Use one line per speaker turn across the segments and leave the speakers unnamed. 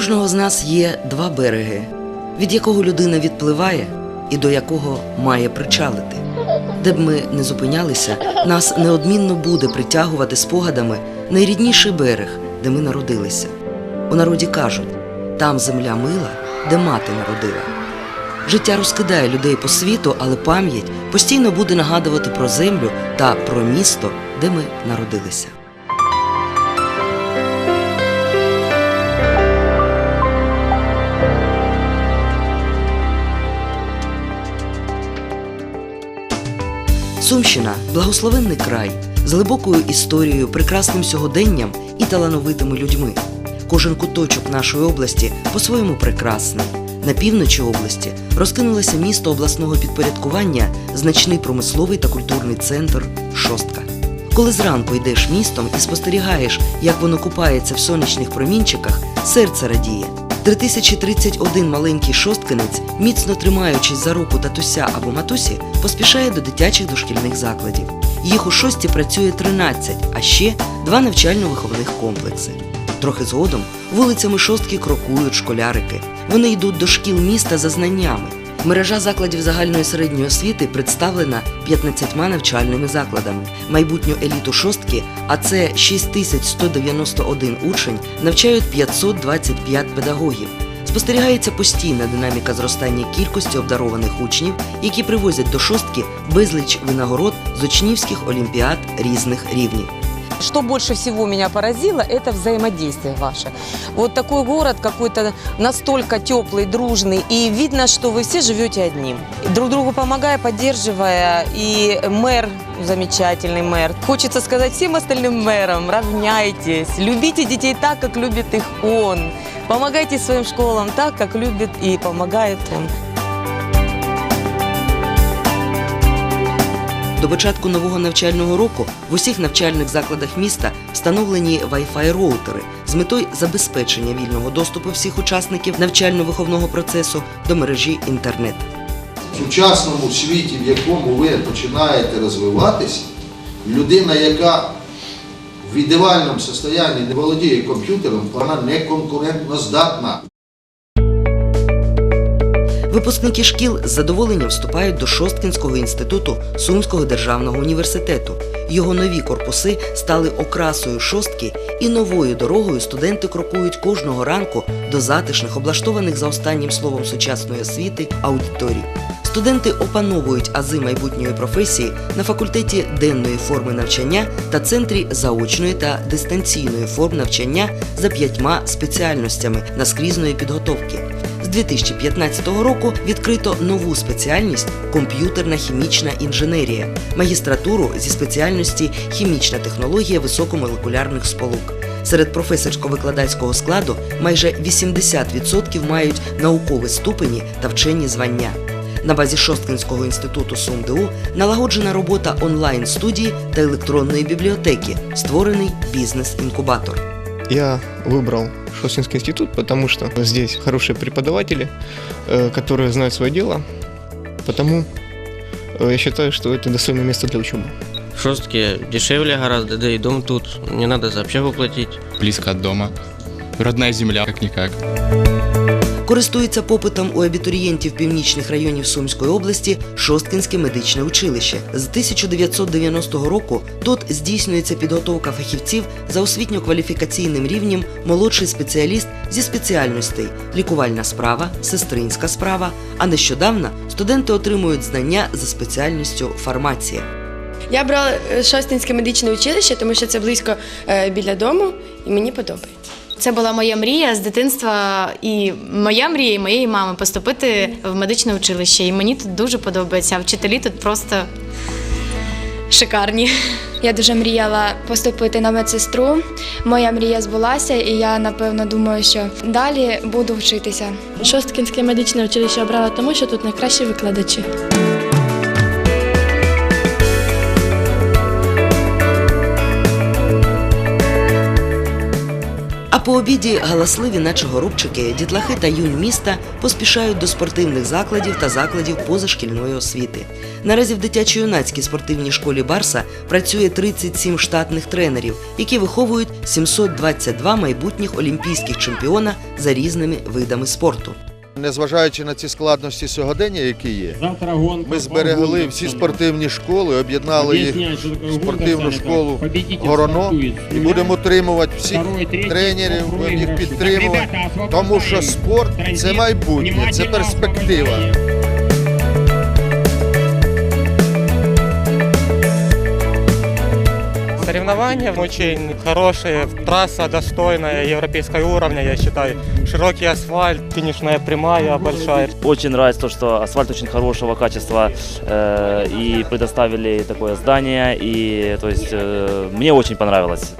кожного з нас є два береги, від якого людина відпливає і до якого має причалити. Де б ми не зупинялися, нас неодмінно буде притягувати спогадами найрідніший берег, де ми народилися. У народі кажуть: там земля мила, де мати народила. Життя розкидає людей по світу, але пам'ять постійно буде нагадувати про землю та про місто, де ми народилися. Сумщина благословенний край з глибокою історією, прекрасним сьогоденням і талановитими людьми. Кожен куточок нашої області по-своєму прекрасний. На півночі області розкинулося місто обласного підпорядкування, значний промисловий та культурний центр Шостка. Коли зранку йдеш містом і спостерігаєш, як воно купається в сонячних промінчиках, серце радіє. 3031 маленький шосткинець, міцно тримаючись за руку татуся або матусі, поспішає до дитячих дошкільних закладів. Їх у шості працює 13, а ще два навчально-виховних комплекси. Трохи згодом вулицями шостки крокують школярики. Вони йдуть до шкіл міста за знаннями. Мережа закладів загальної середньої освіти представлена 15 навчальними закладами. Майбутню еліту шостки, а це 6191 учень, навчають 525 педагогів. Спостерігається постійна динаміка зростання кількості обдарованих учнів, які привозять до шостки безліч винагород з учнівських олімпіад різних рівнів.
Что больше всего меня поразило, это взаимодействие ваше. Вот такой город какой-то настолько теплый, дружный, и видно, что вы все живете одним. Друг другу помогая, поддерживая, и мэр, замечательный мэр. Хочется сказать всем остальным мэрам, равняйтесь, любите детей так, как любит их он. Помогайте своим школам так, как любит и помогает он.
До початку нового навчального року в усіх навчальних закладах міста встановлені Wi-Fi роутери з метою забезпечення вільного доступу всіх учасників навчально-виховного процесу до мережі інтернет.
В сучасному світі, в якому ви починаєте розвиватися, людина, яка в ідеальному стані не володіє комп'ютером, вона не конкурентно здатна.
Випускники шкіл з задоволенням вступають до Шосткінського інституту Сумського державного університету. Його нові корпуси стали окрасою шостки, і новою дорогою студенти крокують кожного ранку до затишних, облаштованих за останнім словом сучасної освіти аудиторій. Студенти опановують ази майбутньої професії на факультеті денної форми навчання та центрі заочної та дистанційної форм навчання за п'ятьма спеціальностями наскрізної підготовки. З 2015 року відкрито нову спеціальність комп'ютерна хімічна інженерія, магістратуру зі спеціальності хімічна технологія високомолекулярних сполук. Серед професорсько-викладацького складу майже 80% мають наукові ступені та вчені звання. На базі Шосткинського інституту СумДУ налагоджена робота онлайн-студії та електронної бібліотеки, створений бізнес-інкубатор.
Я выбрал Шостинский институт, потому что здесь хорошие преподаватели, э, которые знают свое дело. Потому э, я считаю, что это достойное место для учебы.
В Шостке дешевле гораздо, да и дом тут, не надо за общагу платить.
близко от дома. Родная земля, как-никак.
Користується попитом у абітурієнтів північних районів Сумської області Шосткинське медичне училище. З 1990 року тут здійснюється підготовка фахівців за освітньо-кваліфікаційним рівнем молодший спеціаліст зі спеціальностей лікувальна справа, сестринська справа. А нещодавно студенти отримують знання за спеціальністю фармація.
Я брала е, Шостинське медичне училище, тому що це близько е, біля дому, і мені подобається.
Це була моя мрія з дитинства, і моя мрія і моєї мами поступити в медичне училище. І мені тут дуже подобається. А вчителі тут просто шикарні.
Я дуже мріяла поступити на медсестру. Моя мрія збулася, і я напевно думаю, що далі буду вчитися.
Шосткінське медичне училище обрала тому, що тут найкращі викладачі.
А По обіді галасливі, наче горобчики, дітлахи та юнь міста поспішають до спортивних закладів та закладів позашкільної освіти. Наразі в дитячо-юнацькій спортивній школі Барса працює 37 штатних тренерів, які виховують 722 майбутніх олімпійських чемпіона за різними видами спорту.
Незважаючи на ці складності сьогодення, які є, ми зберегли всі спортивні школи, об'єднали їх в спортивну школу Гороно. і будемо утримувати всіх тренерів, будемо їх підтримувати, тому що спорт це майбутнє, це перспектива.
Соревнования очень хорошие, трасса достойная, европейского уровня, я считаю. Широкий асфальт, финишная прямая большая.
Очень нравится то, что асфальт очень хорошего качества э, и предоставили такое здание. И то есть э, мне очень понравилось.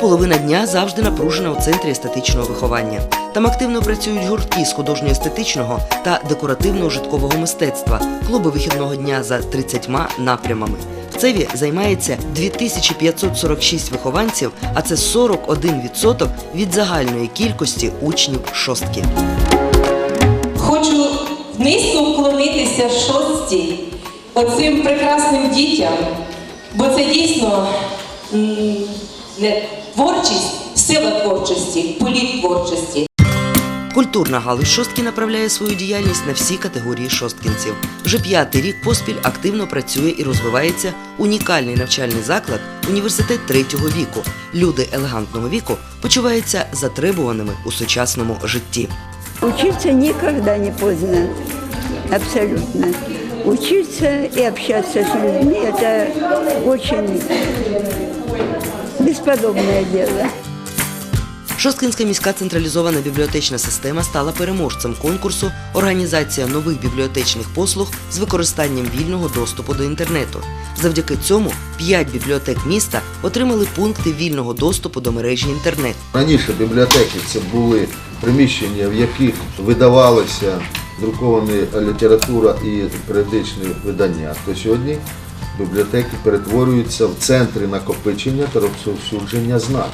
Половина дня завжди напружена у центрі естетичного виховання. Там активно працюють гуртки з художньо-естетичного та декоративно-ужиткового мистецтва, клуби вихідного дня за 30 напрямами. В Цеві займається 2546 вихованців, а це 41% від загальної кількості учнів шостки.
Хочу низько вклонитися шостій оцим прекрасним дітям, бо це дійсно не творчість, сила творчості, політ творчості.
Культурна галузь шостки направляє свою діяльність на всі категорії шосткінців. Вже п'ятий рік поспіль активно працює і розвивається унікальний навчальний заклад університет третього віку. Люди елегантного віку почуваються затребуваними у сучасному житті.
Учиться никогда не поздно. Абсолютно. Учиться и общаться с людьми – это очень бесподобное дело.
Шосткинська міська централізована бібліотечна система стала переможцем конкурсу Організація нових бібліотечних послуг з використанням вільного доступу до інтернету. Завдяки цьому п'ять бібліотек міста отримали пункти вільного доступу до мережі інтернет.
Раніше бібліотеки це були приміщення, в яких видавалася друкована література і періодичні видання. То сьогодні бібліотеки перетворюються в центри накопичення та розповсюдження знань.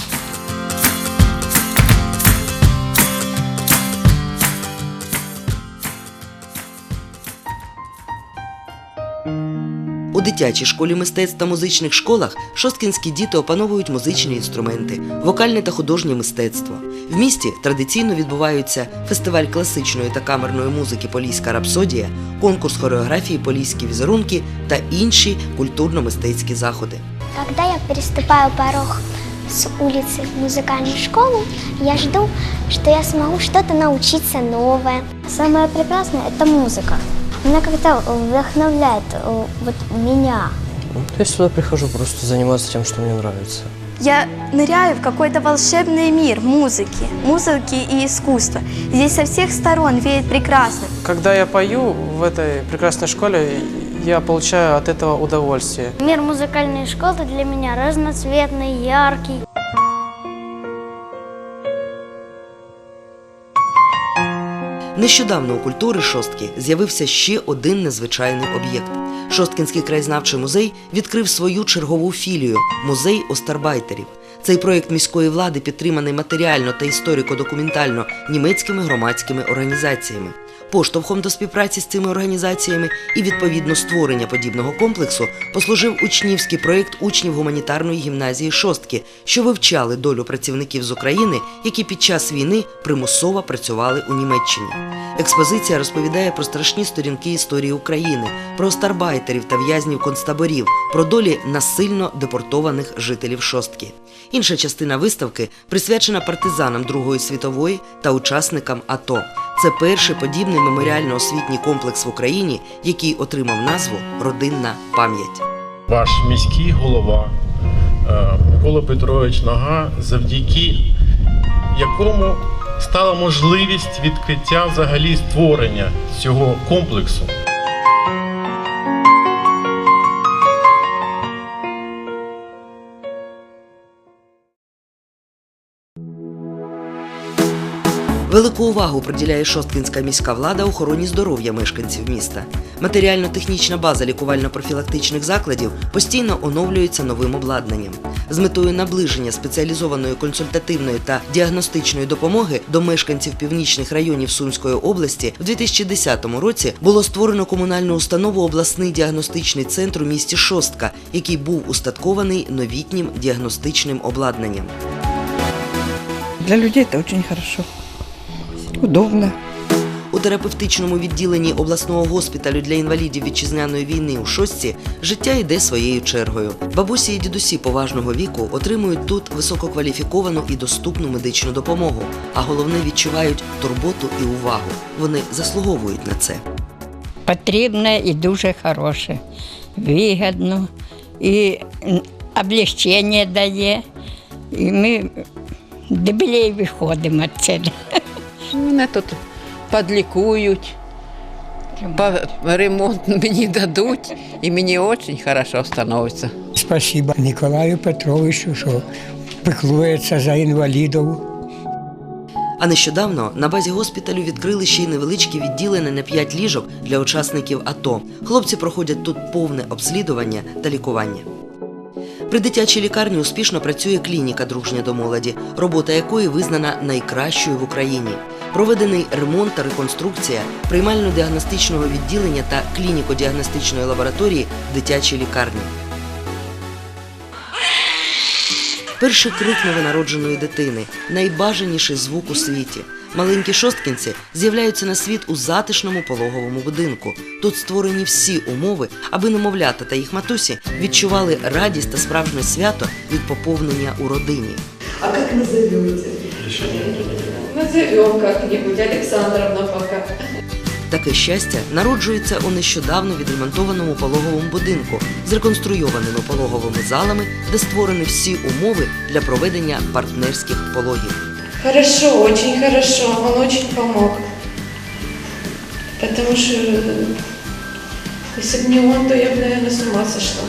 дитячій школі мистецтв та музичних школах шосткінські діти опановують музичні інструменти, вокальне та художнє мистецтво. В місті традиційно відбуваються фестиваль класичної та камерної музики Поліська рапсодія, конкурс хореографії Поліські візерунки та інші культурно-мистецькі заходи.
Когда я переступаю порог с улицы в музыкальную школу, я жду, что я смогу что-то научиться новое. Самое прекрасное – это музыка. Она как-то вдохновляет э, вот меня.
Я сюда прихожу просто заниматься тем, что мне нравится.
Я ныряю в какой-то волшебный мир музыки, музыки и искусства. Здесь со всех сторон веет прекрасно.
Когда я пою в этой прекрасной школе, я получаю от этого удовольствие.
Мир музыкальной школы для меня разноцветный, яркий.
Нещодавно у культури шостки з'явився ще один незвичайний об'єкт. Шосткінський краєзнавчий музей відкрив свою чергову філію музей остарбайтерів. Цей проєкт міської влади підтриманий матеріально та історико-документально німецькими громадськими організаціями. Поштовхом до співпраці з цими організаціями і відповідно створення подібного комплексу послужив учнівський проєкт учнів гуманітарної гімназії шостки, що вивчали долю працівників з України, які під час війни примусово працювали у Німеччині. Експозиція розповідає про страшні сторінки історії України, про старбайтерів та в'язнів концтаборів, про долі насильно депортованих жителів шостки. Інша частина виставки присвячена партизанам Другої світової та учасникам АТО. Це перший подібний меморіально-освітній комплекс в Україні, який отримав назву Родинна пам'ять.
Ваш міський голова е, Микола Петрович Нога, завдяки якому стала можливість відкриття взагалі створення цього комплексу.
Велику увагу приділяє Шосткинська міська влада охороні здоров'я мешканців міста. Матеріально-технічна база лікувально-профілактичних закладів постійно оновлюється новим обладнанням. З метою наближення спеціалізованої консультативної та діагностичної допомоги до мешканців північних районів Сумської області в 2010 році було створено комунальну установу обласний діагностичний центр у місті Шостка, який був устаткований новітнім діагностичним обладнанням.
Для людей это очень хорошо. Удобно.
У терапевтичному відділенні обласного госпіталю для інвалідів вітчизняної війни у Шостці життя йде своєю чергою. Бабусі і дідусі поважного віку отримують тут висококваліфіковану і доступну медичну допомогу, а головне відчувають турботу і увагу. Вони заслуговують на це.
потрібне і дуже хороше, вигідно, і облегчення дає. І ми дебелей виходимо від цього.
Мене тут подлікують, по ремонт мені дадуть, і мені дуже хорошо становиться.
Спасибо Николаю Петровичу, що піклується за інвалідів.
А нещодавно на базі госпіталю відкрили ще й невеличке відділення на 5 ліжок для учасників АТО. Хлопці проходять тут повне обслідування та лікування. При дитячій лікарні успішно працює клініка дружня до молоді, робота якої визнана найкращою в Україні. Проведений ремонт та реконструкція приймально-діагностичного відділення та клініко-діагностичної лабораторії дитячій лікарні. Перший крик новонародженої дитини найбажаніший звук у світі. Маленькі шосткінці з'являються на світ у затишному пологовому будинку. Тут створені всі умови, аби немовлята та їх матусі відчували радість та справжнє свято від поповнення у родині.
А как назовете? Назовем как-нибудь, Александровна пока.
Таке щастя народжується у нещодавно відремонтованому пологовому будинку з реконструйованими пологовими залами, де створені всі умови для проведення партнерських пологів.
Хорошо, очень хорошо, он очень помог. Потому что э, если бы не он, то я бы, наверное, с ума сошла.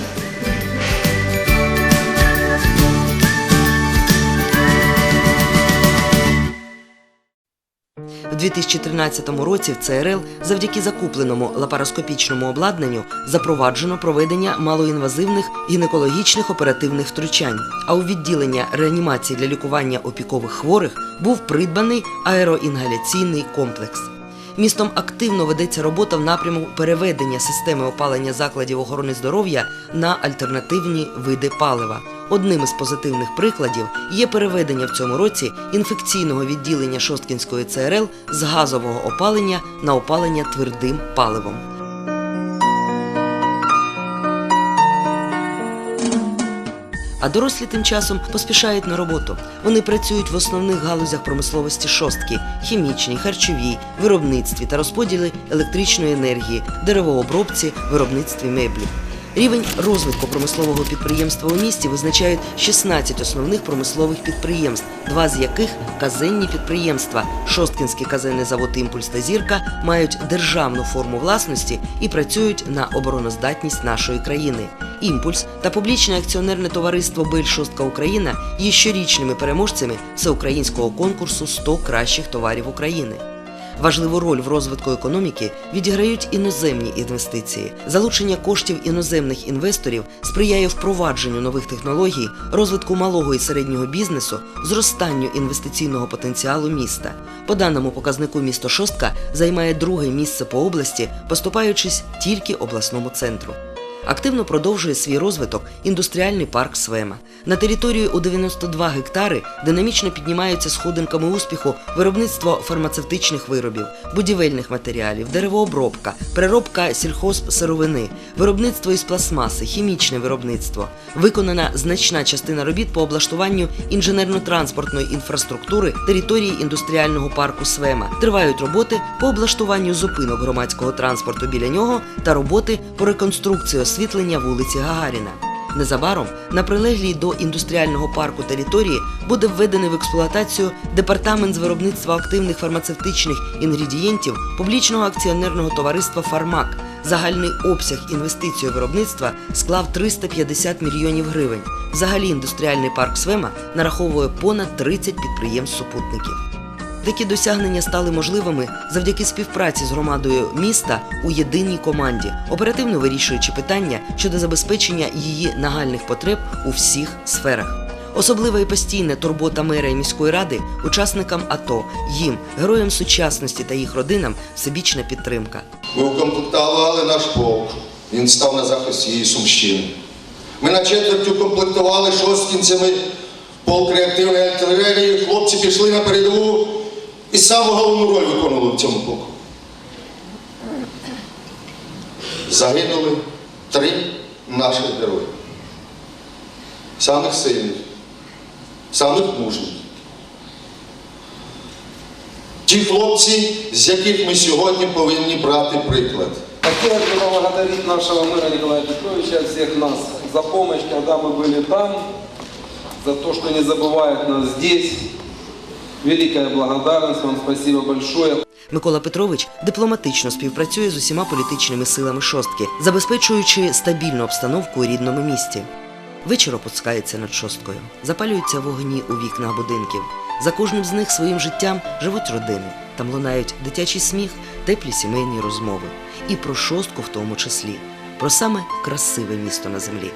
2013 році в ЦРЛ завдяки закупленому лапароскопічному обладнанню запроваджено проведення малоінвазивних гінекологічних оперативних втручань. А у відділення реанімації для лікування опікових хворих був придбаний аероінгаляційний комплекс. Містом активно ведеться робота в напряму переведення системи опалення закладів охорони здоров'я на альтернативні види палива. Одним із позитивних прикладів є переведення в цьому році інфекційного відділення Шосткінської ЦРЛ з газового опалення на опалення твердим паливом. А дорослі тим часом поспішають на роботу. Вони працюють в основних галузях промисловості шостки хімічній, харчовій, виробництві та розподілі електричної енергії, деревообробці, виробництві меблів. Рівень розвитку промислового підприємства у місті визначають 16 основних промислових підприємств, два з яких казенні підприємства. Шосткінський казенний завод Імпульс та Зірка мають державну форму власності і працюють на обороноздатність нашої країни. Імпульс та публічне акціонерне товариство Бель Шостка Україна є щорічними переможцями всеукраїнського конкурсу «100 кращих товарів України. Важливу роль в розвитку економіки відіграють іноземні інвестиції. Залучення коштів іноземних інвесторів сприяє впровадженню нових технологій, розвитку малого і середнього бізнесу, зростанню інвестиційного потенціалу міста. По даному показнику місто Шостка займає друге місце по області, поступаючись тільки обласному центру. Активно продовжує свій розвиток індустріальний парк Свема. На території у 92 гектари динамічно піднімаються сходинками успіху виробництво фармацевтичних виробів, будівельних матеріалів, деревообробка, переробка сільхозсировини, виробництво із пластмаси, хімічне виробництво. Виконана значна частина робіт по облаштуванню інженерно-транспортної інфраструктури території індустріального парку Свема. Тривають роботи по облаштуванню зупинок громадського транспорту біля нього та роботи по реконструкції освітлення вулиці Гагаріна. Незабаром на прилеглій до індустріального парку території буде введений в експлуатацію департамент з виробництва активних фармацевтичних інгредієнтів публічного акціонерного товариства Фармак. Загальний обсяг інвестицій виробництва склав 350 мільйонів гривень. Взагалі індустріальний парк Свема нараховує понад 30 підприємств супутників. Такі досягнення стали можливими завдяки співпраці з громадою міста у єдиній команді, оперативно вирішуючи питання щодо забезпечення її нагальних потреб у всіх сферах. Особлива і постійна турбота мера і міської ради учасникам АТО, їм, героям сучасності та їх родинам всебічна підтримка.
Ми укомплектували наш полк. Він став на захист її Сумщини. Ми на четверть укомплектували шосткінцями полк реактивної артилерії. Хлопці пішли на передову і саму головну роль виконували в цьому полку. Загинули три наших герої. Самих сильних, самих мужніх. Ті хлопці, з яких ми сьогодні повинні брати приклад.
Хотелось бы поблагодарить нашего мэра Николая Петровича, всех нас за помощь, когда мы были там, за то, что не забывает нас здесь. Великая благодарность вам, спасибо большое.
Микола Петрович дипломатично співпрацює з усіма політичними силами шостки, забезпечуючи стабільну обстановку у рідному місті. Вечір опускається над шосткою, запалюються вогні у вікнах будинків. За кожним з них своїм життям живуть родини. Там лунають дитячий сміх, теплі сімейні розмови. І про шостку в тому числі, про саме красиве місто на землі.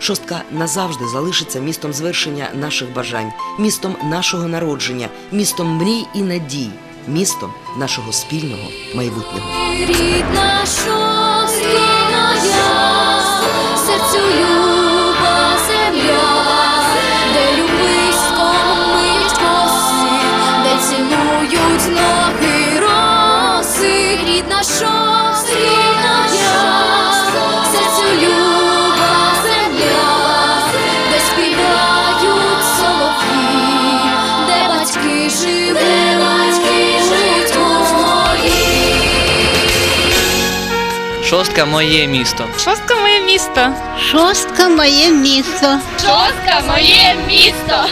Шостка назавжди залишиться містом звершення наших бажань, містом нашого народження, містом мрій і надій, містом нашого спільного майбутнього.
Рідна шостина серцю люба земля, де любиськом мить коси, де цілують ноги
Шостка моє місто.
Шостка моє місто.
Шостка моє місто.
Шостка моє місто.